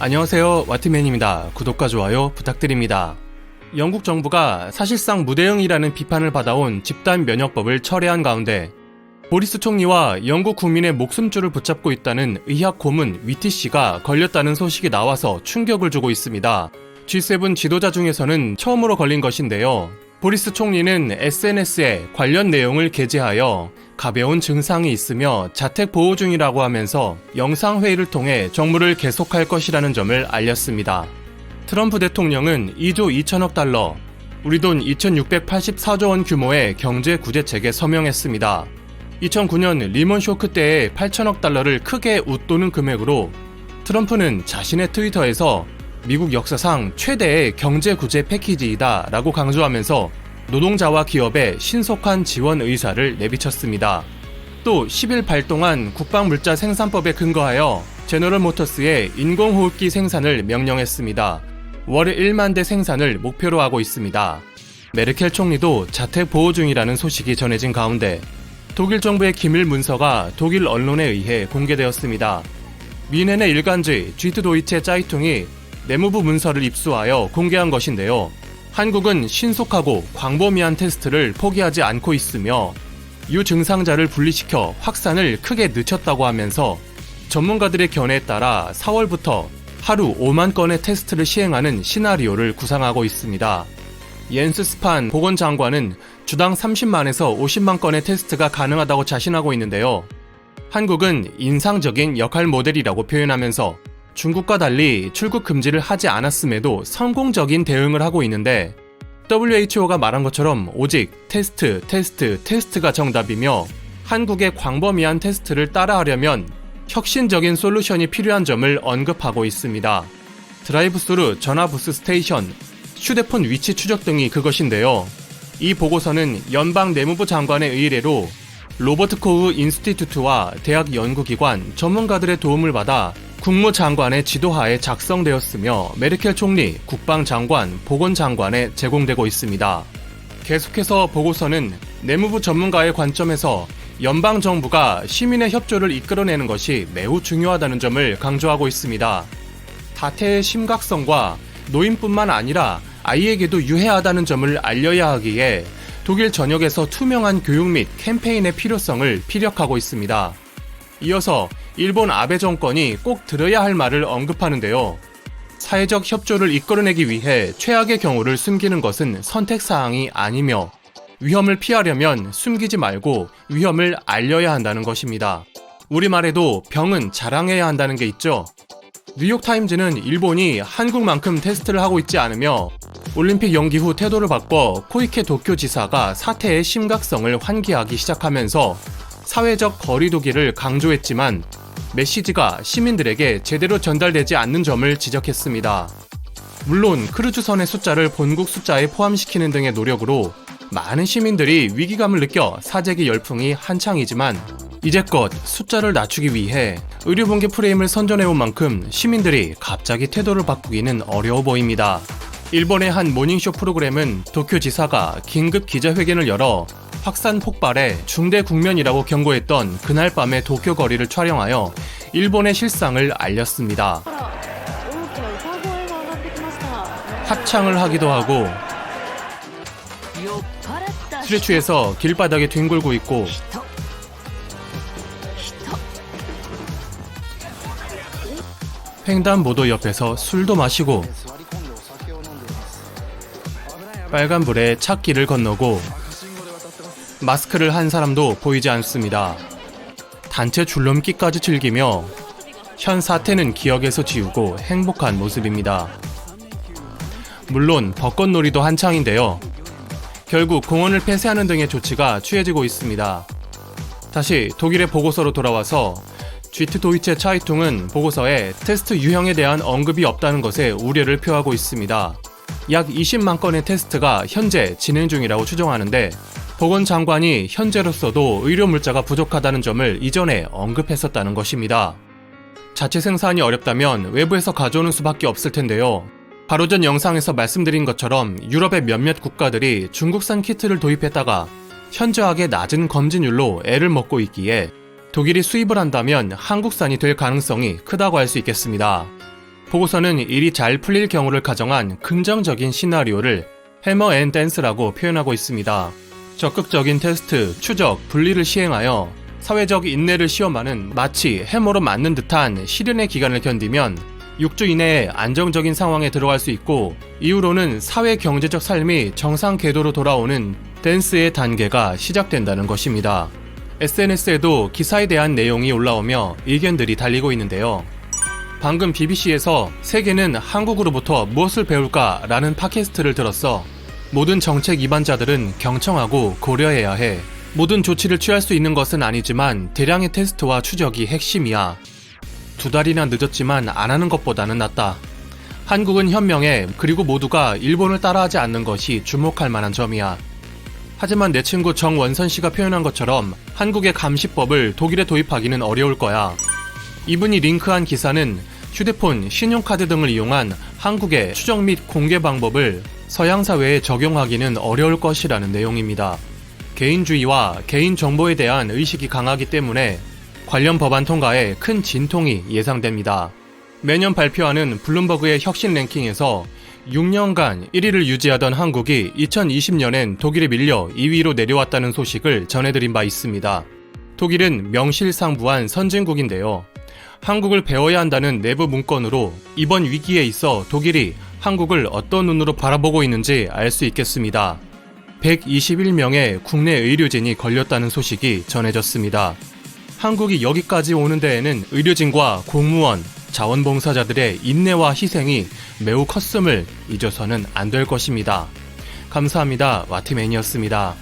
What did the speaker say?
안녕하세요. 와트맨입니다. 구독과 좋아요 부탁드립니다. 영국 정부가 사실상 무대응이라는 비판을 받아온 집단 면역법을 철회한 가운데 보리스 총리와 영국 국민의 목숨줄을 붙잡고 있다는 의학 고문 위티 씨가 걸렸다는 소식이 나와서 충격을 주고 있습니다. G7 지도자 중에서는 처음으로 걸린 것인데요. 보리스 총리는 SNS에 관련 내용을 게재하여 가벼운 증상이 있으며 자택 보호 중이라고 하면서 영상회의를 통해 정부를 계속할 것이라는 점을 알렸습니다. 트럼프 대통령은 2조 2천억 달러, 우리 돈 2,684조 원 규모의 경제 구제책에 서명했습니다. 2009년 리먼 쇼크 때의 8천억 달러를 크게 웃도는 금액으로 트럼프는 자신의 트위터에서 미국 역사상 최대의 경제 구제 패키지이다 라고 강조하면서 노동자와 기업의 신속한 지원 의사를 내비쳤습니다. 또 10일 발동한 국방물자 생산법에 근거하여 제너럴 모터스의 인공호흡기 생산을 명령했습니다. 월 1만 대 생산을 목표로 하고 있습니다. 메르켈 총리도 자택 보호 중이라는 소식이 전해진 가운데 독일 정부의 기밀 문서가 독일 언론에 의해 공개되었습니다. 미넨의 일간지 쥐트 도이체 짜이퉁이 내무부 문서를 입수하여 공개한 것인데요. 한국은 신속하고 광범위한 테스트를 포기하지 않고 있으며 유증상자를 분리시켜 확산을 크게 늦췄다고 하면서 전문가들의 견해에 따라 4월부터 하루 5만 건의 테스트를 시행하는 시나리오를 구상하고 있습니다. 옌스 스판 보건장관은 주당 30만에서 50만 건의 테스트가 가능하다고 자신하고 있는데요. 한국은 인상적인 역할 모델이라고 표현하면서 중국과 달리 출국 금지를 하지 않았음에도 성공적인 대응을 하고 있는데 WHO가 말한 것처럼 오직 테스트, 테스트, 테스트가 정답이며 한국의 광범위한 테스트를 따라하려면 혁신적인 솔루션이 필요한 점을 언급하고 있습니다. 드라이브스루 전화부스 스테이션, 휴대폰 위치 추적 등이 그것인데요. 이 보고서는 연방 내무부 장관의 의뢰로 로버트 코우 인스티튜트와 대학 연구기관 전문가들의 도움을 받아 국무장관의 지도하에 작성되었으며 메르켈 총리, 국방장관, 보건장관에 제공되고 있습니다. 계속해서 보고서는 내무부 전문가의 관점에서 연방 정부가 시민의 협조를 이끌어내는 것이 매우 중요하다는 점을 강조하고 있습니다. 다태의 심각성과 노인뿐만 아니라 아이에게도 유해하다는 점을 알려야 하기에 독일 전역에서 투명한 교육 및 캠페인의 필요성을 피력하고 있습니다. 이어서 일본 아베 정권이 꼭 들어야 할 말을 언급하는데요. 사회적 협조를 이끌어내기 위해 최악의 경우를 숨기는 것은 선택사항이 아니며 위험을 피하려면 숨기지 말고 위험을 알려야 한다는 것입니다. 우리말에도 병은 자랑해야 한다는 게 있죠. 뉴욕타임즈는 일본이 한국만큼 테스트를 하고 있지 않으며 올림픽 연기 후 태도를 바꿔 코이케 도쿄 지사가 사태의 심각성을 환기하기 시작하면서 사회적 거리두기를 강조했지만 메시지가 시민들에게 제대로 전달되지 않는 점을 지적했습니다. 물론 크루즈선의 숫자를 본국 숫자에 포함시키는 등의 노력으로 많은 시민들이 위기감을 느껴 사재기 열풍이 한창이지만 이제껏 숫자를 낮추기 위해 의료봉계 프레임을 선전해온 만큼 시민들이 갑자기 태도를 바꾸기는 어려워 보입니다. 일본의 한 모닝쇼 프로그램은 도쿄 지사가 긴급 기자회견을 열어 확산 폭발에 중대 국면이라고 경고했던 그날 밤의 도쿄 거리를 촬영하여 일본의 실상을 알렸습니다. 합창을 하기도 하고 술에 취해서 길바닥에 뒹굴고 있고 횡단보도 옆에서 술도 마시고 빨간불에 차길을 건너고 마스크를 한 사람도 보이지 않습니다. 단체 줄넘기까지 즐기며 현 사태는 기억에서 지우고 행복한 모습입니다. 물론 벚꽃놀이도 한창인데요. 결국 공원을 폐쇄하는 등의 조치가 취해지고 있습니다. 다시 독일의 보고서로 돌아와서 쥐트 도이체 차이퉁은 보고서에 테스트 유형에 대한 언급이 없다는 것에 우려를 표하고 있습니다. 약 20만 건의 테스트가 현재 진행 중이라고 추정하는데 보건 장관이 현재로서도 의료 물자가 부족하다는 점을 이전에 언급했었다는 것입니다. 자체 생산이 어렵다면 외부에서 가져오는 수밖에 없을 텐데요. 바로 전 영상에서 말씀드린 것처럼 유럽의 몇몇 국가들이 중국산 키트를 도입했다가 현저하게 낮은 검진율로 애를 먹고 있기에 독일이 수입을 한다면 한국산이 될 가능성이 크다고 할 수 있겠습니다. 보고서는 일이 잘 풀릴 경우를 가정한 긍정적인 시나리오를 해머 앤 댄스라고 표현하고 있습니다. 적극적인 테스트, 추적, 분리를 시행하여 사회적 인내를 시험하는 마치 해머로 맞는 듯한 시련의 기간을 견디면 6주 이내에 안정적인 상황에 들어갈 수 있고 이후로는 사회 경제적 삶이 정상 궤도로 돌아오는 댄스의 단계가 시작된다는 것입니다. SNS에도 기사에 대한 내용이 올라오며 의견들이 달리고 있는데요. 방금 BBC에서 세계는 한국으로부터 무엇을 배울까? 라는 팟캐스트를 들었어. 모든 정책 위반자들은 경청하고 고려해야 해. 모든 조치를 취할 수 있는 것은 아니지만 대량의 테스트와 추적이 핵심이야. 두 달이나 늦었지만 안 하는 것보다는 낫다. 한국은 현명해 그리고 모두가 일본을 따라하지 않는 것이 주목할 만한 점이야. 하지만 내 친구 정원선 씨가 표현한 것처럼 한국의 감시법을 독일에 도입하기는 어려울 거야. 이분이 링크한 기사는 휴대폰, 신용카드 등을 이용한 한국의 추적 및 공개 방법을 서양 사회에 적용하기는 어려울 것이라는 내용입니다. 개인주의와 개인정보에 대한 의식이 강하기 때문에 관련 법안 통과에 큰 진통이 예상됩니다. 매년 발표하는 블룸버그의 혁신 랭킹에서 6년간 1위를 유지하던 한국이 2020년엔 독일에 밀려 2위로 내려왔다는 소식을 전해드린 바 있습니다. 독일은 명실상부한 선진국인데요. 한국을 배워야 한다는 내부 문건으로 이번 위기에 있어 독일이 한국을 어떤 눈으로 바라보고 있는지 알 수 있겠습니다. 121명의 국내 의료진이 걸렸다는 소식이 전해졌습니다. 한국이 여기까지 오는 데에는 의료진과 공무원, 자원봉사자들의 인내와 희생이 매우 컸음을 잊어서는 안 될 것입니다. 감사합니다. 와티맨이었습니다.